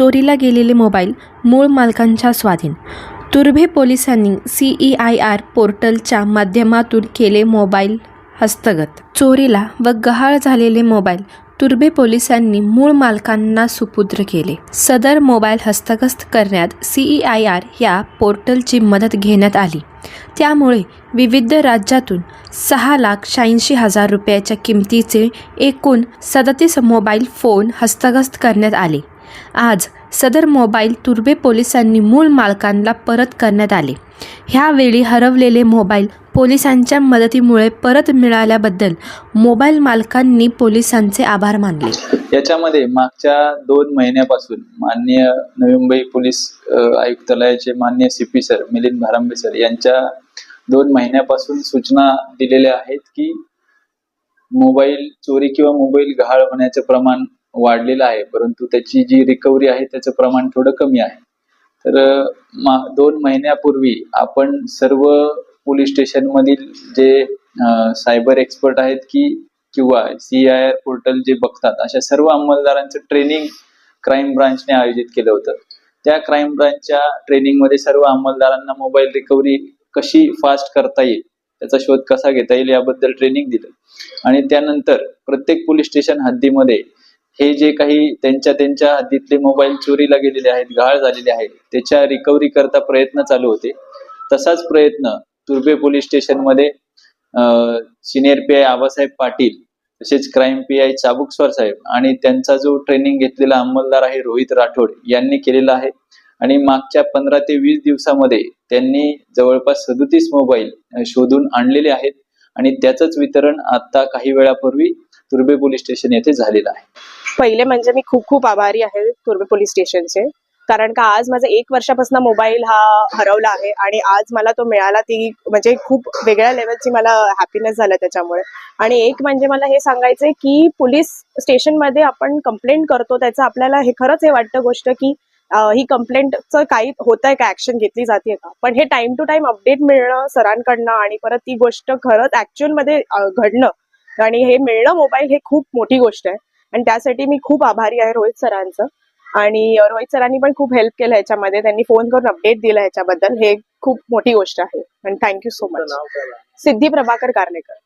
चोरीला गेलेले मोबाईल मूळ मालकांच्या स्वाधीन. तुर्भे पोलिसांनी सी ई आय आर पोर्टलच्या माध्यमातून केले मोबाईल हस्तगत. चोरीला व गहाळ झालेले मोबाईल तुर्भे पोलिसांनी मूळ मालकांना सुपुत्र केले. सदर मोबाईल हस्तगत करण्यात सी ई आय आर या पोर्टलची मदत घेण्यात आली. त्यामुळे विविध राज्यातून सहा लाख शहाऐंशी हजार रुपयाच्या किमतीचे एकूण सदतीस मोबाईल फोन हस्तगत करण्यात आले. आज सदर मोबाईल तुर्बे पोलिसांनी मूळ मालकांना परत करण्यात आले. ह्यावेळी हरवलेले मोबाईल पोलिसांच्या मदतीमुळे परत मिळाल्याबद्दल मोबाईल मालकांनी पोलिसांचे आभार मानले. याच्यामध्ये मागच्या दोन महिन्यापासून मान्य नवी मुंबई पोलीस आयुक्तालयाचे मान्य C P sir Milind Bharambe sir यांच्या दोन महिन्यापासून सूचना दिलेल्या आहेत की मोबाईल चोरी किंवा मोबाईल गहाळ होण्याचं प्रमाण वाढलेलं आहे परंतु त्याची जी रिकव्हरी आहे त्याचं प्रमाण थोडं कमी आहे. तर दोन महिन्यापूर्वी आपण सर्व पोलीस स्टेशनमधील जे सायबर एक्सपर्ट आहेत की किंवा सी आय आर पोर्टल जे बघतात अशा सर्व अंमलदारांचं ट्रेनिंग क्राईम ब्रांचने आयोजित केलं होतं. त्या क्राईम ब्रांचच्या ट्रेनिंगमध्ये सर्व अंमलदारांना मोबाईल रिकव्हरी कशी फास्ट करता येईल त्याचा शोध कसा घेता येईल याबद्दल ट्रेनिंग दिलं. आणि त्यानंतर प्रत्येक पोलीस स्टेशन हद्दीमध्ये हे जे काही त्यांच्या त्यांच्या हद्दीतले मोबाईल चोरीला गेलेले आहेत गहाळ झालेले आहेत त्याच्या रिकव्हरी करता प्रयत्न चालू होते. तसाच प्रयत्न तुर्भे पोलीस स्टेशनमध्ये senior P I Abasaheb Patil तसेच क्राईम पी आय चाबुकस्वार साहेब आणि त्यांचा जो ट्रेनिंग घेतलेला अंमलदार आहे रोहित राठोड यांनी केलेला आहे. आणि मागच्या पंधरा ते वीस दिवसामध्ये त्यांनी जवळपास सदोतीस मोबाईल शोधून आणलेले आहेत. आणि त्याचंच वितरण आता काही वेळापूर्वी तुर्बे पोलीस स्टेशन येथे झालेलं आहे. पहिले म्हणजे मी खूप खूप आभारी आहे तुर्बे पोलीस स्टेशनचे कारण का आज माझा एक वर्षापासून मोबाईल हा हरवला आहे आणि आज मला तो मिळाला ती म्हणजे खूप वेगळ्या लेवलची मला हॅपीनेस झाला त्याच्यामुळे. आणि एक म्हणजे मला हे सांगायचंय की पोलीस स्टेशनमध्ये आपण कंप्लेंट करतो त्याचं आपल्याला हे खरंच हे वाटतं गोष्ट की ही कंप्लेंटचं काही होत आहे का? ऍक्शन घेतली जाते का? पण हे टाइम टू टाइम अपडेट मिळणं सरांकडनं आणि परत ती गोष्ट खरंच ऍक्च्युअलमध्ये घडणं आणि हे मिळणं मोबाईल हे खूप मोठी गोष्ट आहे. आणि त्यासाठी मी खूप आभारी आहे रोहित सरांचं. आणि रोहित सरांनी पण खूप हेल्प केलं ह्याच्यामध्ये. त्यांनी फोन करून अपडेट दिला ह्याच्याबद्दल. हे खूप मोठी गोष्ट आहे. आणि thank you so much Siddhi Prabhakar Karlekar.